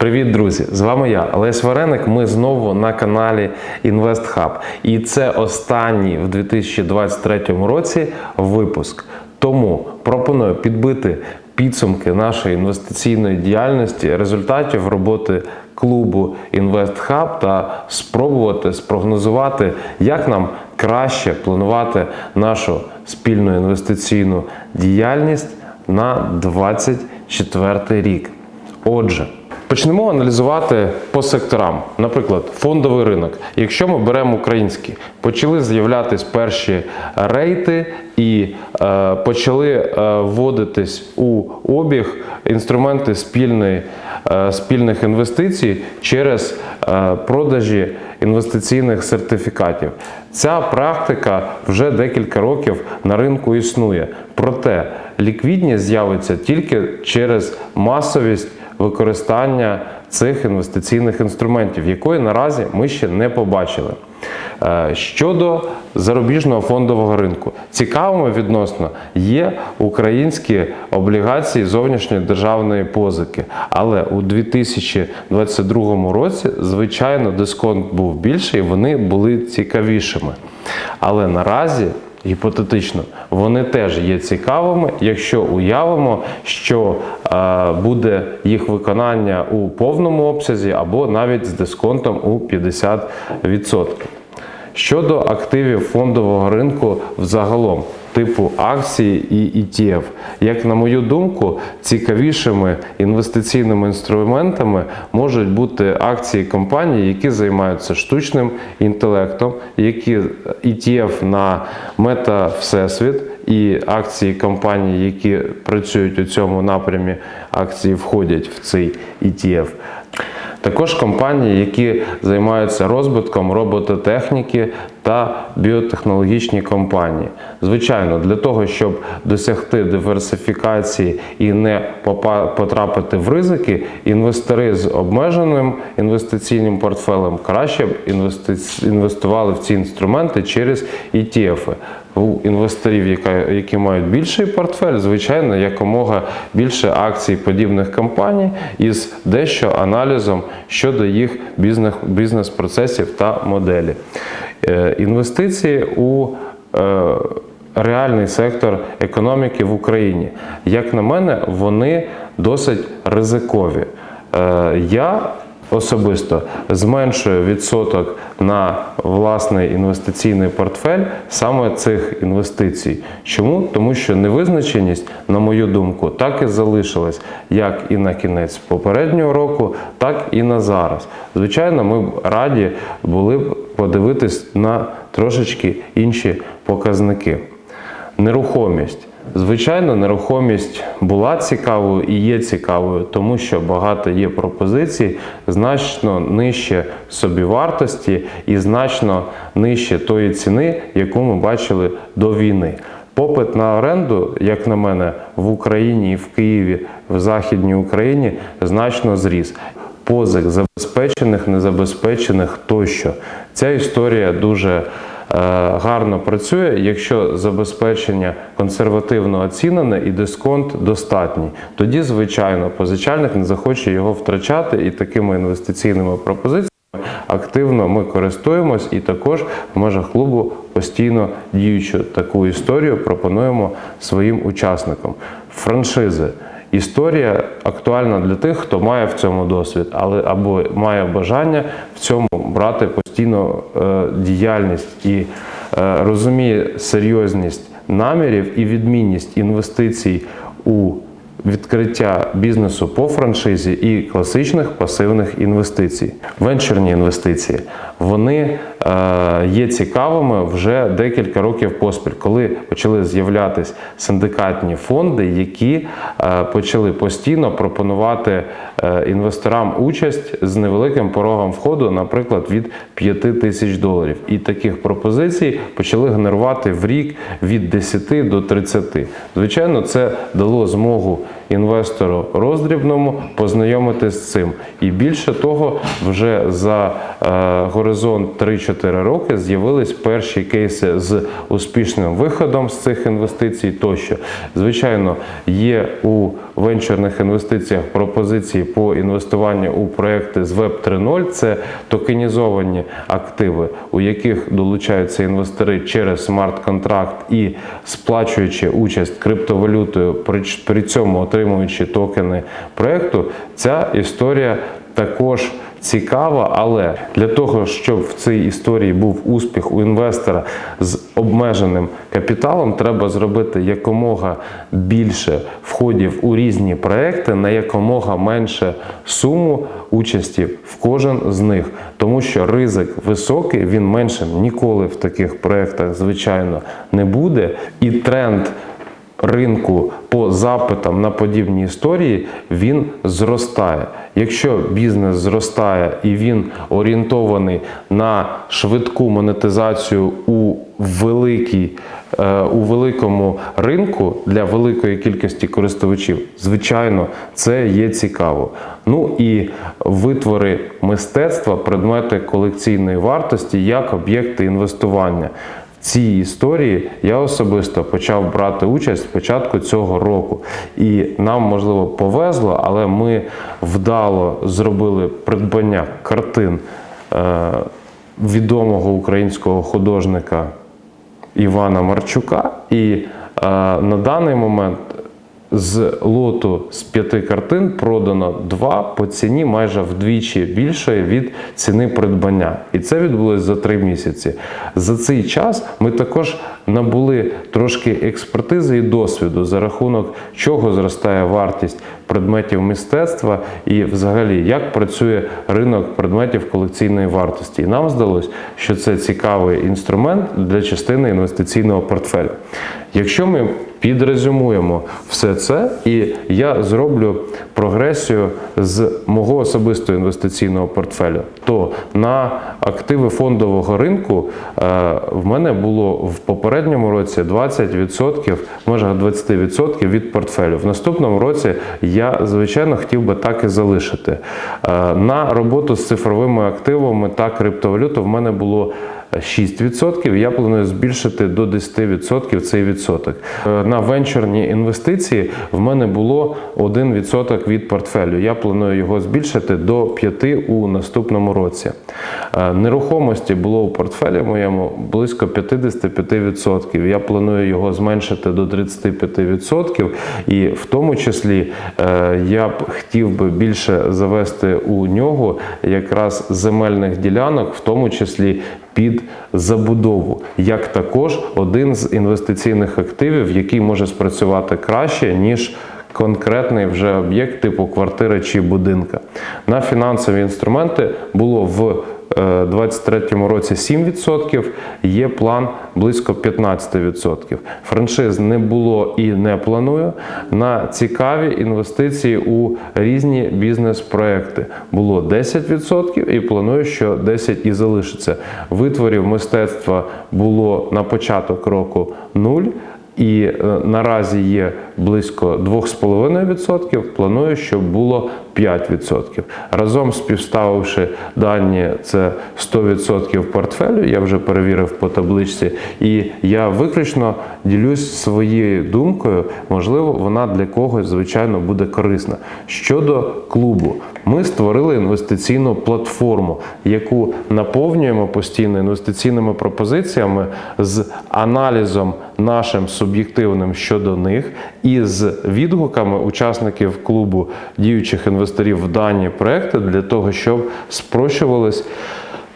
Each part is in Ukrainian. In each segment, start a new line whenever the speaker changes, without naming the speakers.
Привіт, друзі! З вами я, Олесь Вареник. Ми знову на каналі InvestHub. І це останній в 2023 році випуск. Тому пропоную підбити підсумки нашої інвестиційної діяльності, результатів роботи клубу InvestHub та спробувати спрогнозувати, як нам краще планувати нашу спільну інвестиційну діяльність на 2024 рік. Отже, почнемо аналізувати по секторам. Наприклад, фондовий ринок. Якщо ми беремо український, почали з'являтись перші рейти і е, почали е, вводитись у обіг інструменти спільної, е, спільних інвестицій через е, продажі інвестиційних сертифікатів. Ця практика вже декілька років на ринку існує. Проте ліквідність з'явиться тільки через масовість використання цих інвестиційних інструментів, якої наразі ми ще не побачили. Е, Щодо зарубіжного фондового ринку, цікавими відносно є українські облігації зовнішньої державної позики. Але у 2022 році, звичайно, дисконт був більший, вони були цікавішими. Але наразі гіпотетично вони теж є цікавими, якщо уявимо, що е, буде їх виконання у повному обсязі або навіть з дисконтом у 50%. Щодо активів фондового ринку взагалом, типу акції і ETF, як на мою думку, цікавішими інвестиційними інструментами можуть бути акції компаній, які займаються штучним інтелектом, які ETF на мета Всесвіт і акції компаній, які працюють у цьому напрямі, акції входять в цей ETF. Також компанії, які займаються розвитком робототехніки та біотехнологічні компанії. Звичайно, для того, щоб досягти диверсифікації і не потрапити в ризики, інвестори з обмеженим інвестиційним портфелем краще б інвестували в ці інструменти через ETF. У інвесторів, які мають більший портфель, звичайно, якомога більше акцій подібних компаній із дещо аналізом щодо їх бізнес- бізнес-процесів та моделі. Е, Інвестиції у е, реальний сектор економіки в Україні, як на мене, вони досить ризикові. Е, Я особисто зменшую відсоток на власний інвестиційний портфель саме цих інвестицій. Чому? Тому що невизначеність, на мою думку, так і залишилась як і на кінець попереднього року, так і на зараз. Звичайно, ми б раді були б подивитись на трошечки інші показники. Нерухомість. Звичайно, нерухомість була цікавою і є цікавою, тому що багато є пропозицій значно нижче собівартості і значно нижче тої ціни, яку ми бачили до війни. Попит на оренду, як на мене, в Україні і в Києві, в Західній Україні значно зріс. Позик забезпечених, незабезпечених тощо. Ця історія дуже гарно працює, якщо забезпечення консервативно оцінене і дисконт достатній. Тоді, звичайно, позичальник не захоче його втрачати і такими інвестиційними пропозиціями активно ми користуємось і також в межах клубу постійно діючу таку історію пропонуємо своїм учасникам. Франшизи. Історія актуальна для тих, хто має в цьому досвід, але або має бажання в цьому брати постійно е, діяльність і е, розуміє серйозність намірів і відмінність інвестицій у відкриття бізнесу по франшизі і класичних пасивних інвестицій. Венчурні інвестиції вони є цікавими вже декілька років поспіль, коли почали з'являтися синдикатні фонди, які е, почали постійно пропонувати е, інвесторам участь з невеликим порогом входу, наприклад, від 5 тисяч доларів. І таких пропозицій почали генерувати в рік від 10 до 30. Звичайно, це дало змогу інвестору роздрібному познайомитись з цим. І більше того, вже за е, горизонт 3-4 роки з'явились перші кейси з успішним виходом з цих інвестицій тощо. Звичайно, є у венчурних інвестиціях пропозиції по інвестуванню у проекти з Web 3.0 це токенізовані активи, у яких долучаються інвестори через смарт-контракт і сплачуючи участь криптовалютою, при, цьому отримуючи токени проекту. Ця історія також цікава, але для того, щоб в цій історії був успіх у інвестора з обмеженим капіталом, треба зробити якомога більше входів у різні проекти на якомога менше суму участі в кожен з них, тому що ризик високий, він меншим ніколи в таких проектах, звичайно, не буде. І тренд ринку по запитам на подібні історії він зростає. Якщо бізнес зростає і він орієнтований на швидку монетизацію у великій, е, у великому ринку для великої кількості користувачів, звичайно, це є цікаво. Ну і витвори мистецтва, предмети колекційної вартості як об'єкти інвестування цій історії я особисто почав брати участь початку цього року. І нам, можливо, повезло, але ми вдало зробили придбання картин е, відомого українського художника Івана Марчука. І е, на даний момент з лоту з п'яти картин продано два по ціні майже вдвічі більшої від ціни придбання. І це відбулося за три місяці. За цей час ми також набули трошки експертизи і досвіду, за рахунок чого зростає вартість предметів мистецтва і взагалі як працює ринок предметів колекційної вартості. І нам здалося, що це цікавий інструмент для частини інвестиційного портфеля. Якщо ми підрезюмуємо все це, і я зроблю прогресію з мого особистого інвестиційного портфелю, то на активи фондового ринку е, в мене було в попередньому році 20%, в межах 20% від портфелю. В наступному році я, звичайно, хотів би так і залишити. Е, На роботу з цифровими активами та криптовалюту в мене було 6%, я планую збільшити до 10% цей відсоток. Е, На венчурні інвестиції в мене було 1% від портфелю. Я планую його збільшити до 5% у наступному році. Е, Нерухомості було у портфелі моєму близько 55%. Я планую його зменшити до 35%. І в тому числі е, я б хотів би більше завести у нього якраз земельних ділянок, в тому числі під забудову, як також один з інвестиційних активів, який може спрацювати краще, ніж конкретний вже об'єкт типу квартири чи будинка. На фінансові інструменти було в 2023 році 7%, є план близько 15%. Франшиз не було і не планую. На цікаві інвестиції у різні бізнес-проекти було 10% і планую, що 10% і залишиться. Витворів мистецтва було на початок року 0%. І е, наразі є близько 2,5%. Планую, щоб було 5%. Разом співставивши дані, це 100% портфелю. Я вже перевірив по табличці, і я виключно ділюсь своєю думкою. Можливо, вона для когось, звичайно, буде корисна. Щодо клубу, ми створили інвестиційну платформу, яку наповнюємо постійно інвестиційними пропозиціями з аналізом нашим суб'єктивним щодо них і з відгуками учасників клубу діючих інвесторів в дані проекти для того, щоб спрощувались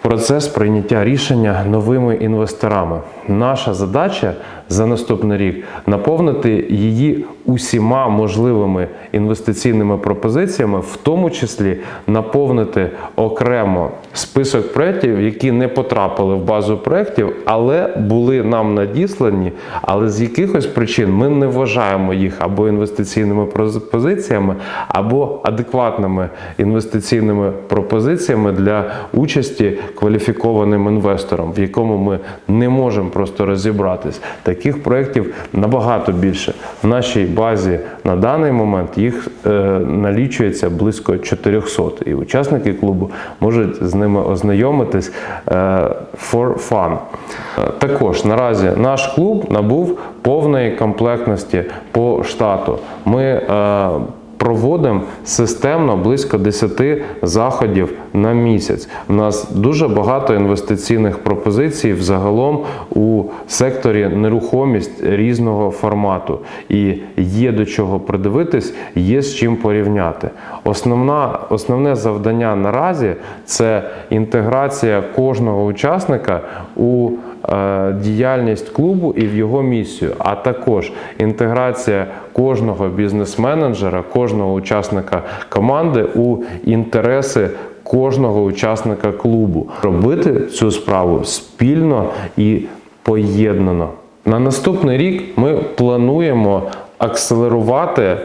процес прийняття рішення новими інвесторами. Наша задача за наступний рік наповнити її усіма можливими інвестиційними пропозиціями, в тому числі наповнити окремо список проєктів, які не потрапили в базу проєктів, але були нам надіслані, але з якихось причин ми не вважаємо їх або інвестиційними пропозиціями, або адекватними інвестиційними пропозиціями для участі кваліфікованим інвестором, в якому ми не можемо просто розібратись. Таких проєктів набагато більше. В нашій базі на даний момент їх е, налічується близько 400. І учасники клубу можуть з ними ознайомитись е, for fun. Е, Також наразі наш клуб набув повної комплектності по штату. Ми проводимо системно близько 10 заходів на місяць. У нас дуже багато інвестиційних пропозицій взагалом у секторі нерухомість різного формату. І є до чого придивитись, є з чим порівняти. Основна, основне завдання наразі це інтеграція кожного учасника у діяльність клубу і в його місію, а також інтеграція кожного бізнес-менеджера, кожного учасника команди у інтереси кожного учасника клубу. Робити цю справу спільно і поєднано. На наступний рік ми плануємо акселерувати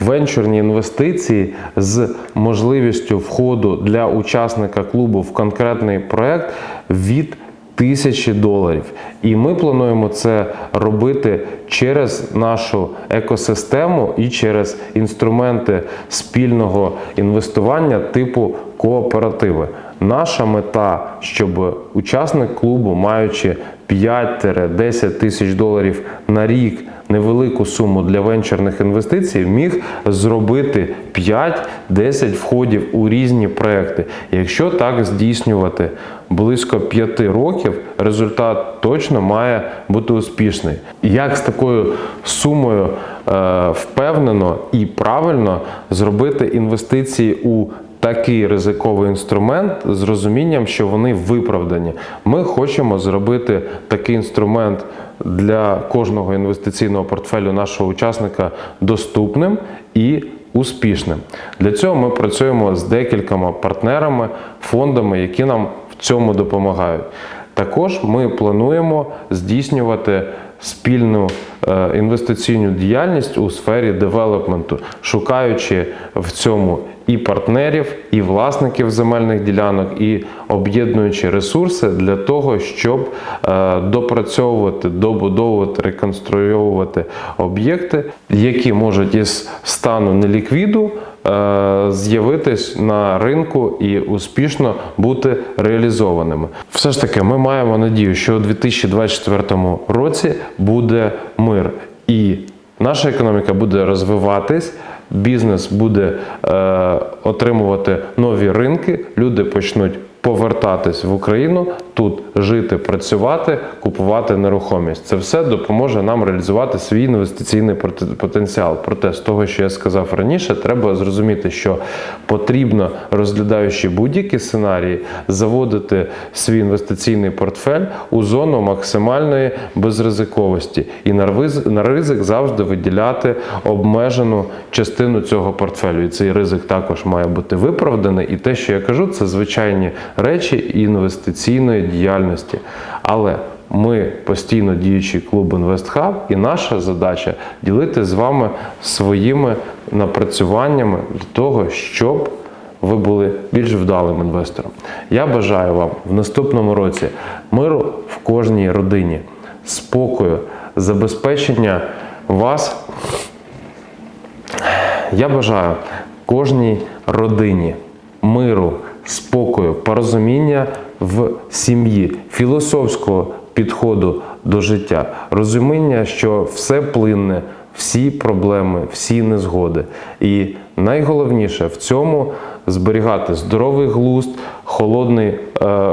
венчурні інвестиції з можливістю входу для учасника клубу в конкретний проект від тисячі доларів. І ми плануємо це робити через нашу екосистему і через інструменти спільного інвестування типу кооперативи. Наша мета, щоб учасник клубу, маючи 5-10 тисяч доларів на рік невелику суму для венчурних інвестицій, міг зробити 5-10 входів у різні проекти. Якщо так здійснювати близько 5 років, результат точно має бути успішний. Як з такою сумою е, впевнено і правильно зробити інвестиції у такий ризиковий інструмент з розумінням, що вони виправдані. Ми хочемо зробити такий інструмент для кожного інвестиційного портфелю нашого учасника доступним і успішним. Для цього ми працюємо з декількома партнерами, фондами, які нам в цьому допомагають. Також ми плануємо здійснювати спільну е, інвестиційну діяльність у сфері девелопменту, шукаючи в цьому і партнерів, і власників земельних ділянок, і об'єднуючи ресурси для того, щоб е, допрацьовувати, добудовувати, реконструювати об'єкти, які можуть із стану неліквіду з'явитись на ринку і успішно бути реалізованими. Все ж таки, ми маємо надію, що у 2024 році буде мир і наша економіка буде розвиватись. Бізнес буде е, отримувати нові ринки, люди почнуть повертатись в Україну, тут жити, працювати, купувати нерухомість. Це все допоможе нам реалізувати свій інвестиційний потенціал. Проте з того, що я сказав раніше, треба зрозуміти, що потрібно, розглядаючи будь-які сценарії, заводити свій інвестиційний портфель у зону максимальної безризиковості і на ризик завжди виділяти обмежену частину цього портфелю. І цей ризик також має бути виправданий. І те, що я кажу, це звичайні речі інвестиційної діяльності. Але ми постійно діючий клуб InvestHub, і наша задача ділити з вами своїми напрацюваннями для того, щоб ви були більш вдалим інвестором. Я бажаю вам в наступному році миру в кожній родині, спокою, забезпечення вас. Я бажаю кожній родині миру, спокою, порозуміння в сім'ї, філософського підходу до життя, розуміння, що все плинне, всі проблеми, всі незгоди. І найголовніше в цьому зберігати здоровий глузд, холодний е,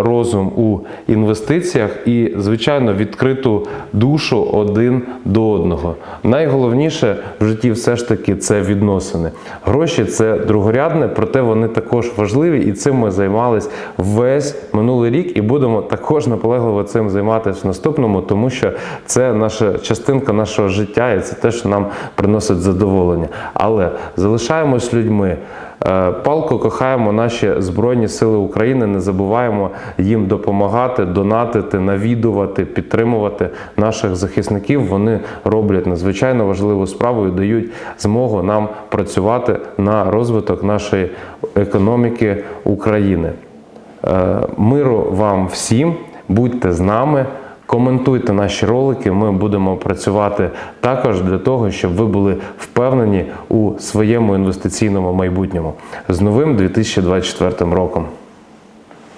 розум у інвестиціях і, звичайно, відкриту душу один до одного. Найголовніше в житті все ж таки це відносини. Гроші це другорядне, проте вони також важливі, і цим ми займались весь минулий рік, і будемо також наполегливо цим займатися в наступному, тому що це наша частинка нашого життя, і це те, що нам приносить задоволення. Але залишаємось людьми. Е, Палко кохаємо наші Збройні Сили України, не забуваємо їм допомагати, донатити, навідувати, підтримувати наших захисників. Вони роблять надзвичайно важливу справу і дають змогу нам працювати на розвиток нашої економіки України. Е, Миру вам всім, будьте з нами, Коментуйте наші ролики. Ми будемо працювати також для того, щоб ви були впевнені у своєму інвестиційному майбутньому з новим 2024 роком.